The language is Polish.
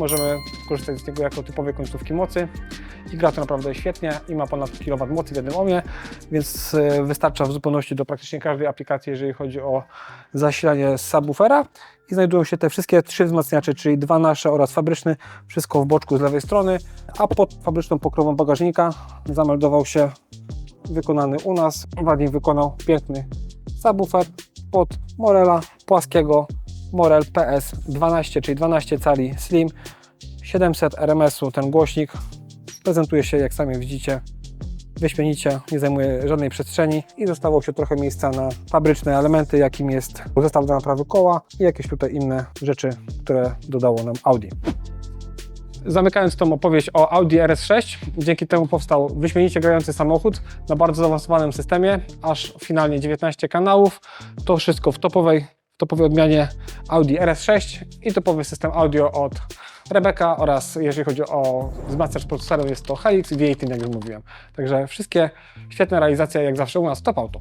Możemy korzystać z niego jako typowej końcówki mocy i gra to naprawdę świetnie i ma ponad kilowatt mocy w jednym ohmie, więc e, wystarcza w zupełności do praktycznie każdej aplikacji, jeżeli chodzi o zasilanie subwoofera. I znajdują się te wszystkie trzy wzmacniacze, czyli dwa nasze oraz fabryczny, wszystko w boczku z lewej strony, a pod fabryczną pokrową bagażnika zameldował się wykonany u nas. Wadnik wykonał piękny subwoofer pod Morela płaskiego Morel PS 12, czyli 12 cali Slim 700 RMS-u ten głośnik prezentuje się jak sami widzicie wyśmienicie, nie zajmuje żadnej przestrzeni i zostało się trochę miejsca na fabryczne elementy, jakim jest zestaw do naprawy koła i jakieś tutaj inne rzeczy, które dodało nam Audi. Zamykając tą opowieść o Audi RS6, dzięki temu powstał wyśmienicie grający samochód na bardzo zaawansowanym systemie, aż finalnie 19 kanałów. To wszystko w topowej, w topowej odmianie Audi RS6 i topowy system audio od Rebeka oraz jeżeli chodzi o wzmacniacz procesorem jest to Helix i V18, jak już mówiłem. Także wszystkie świetne realizacje jak zawsze u nas Top Auto.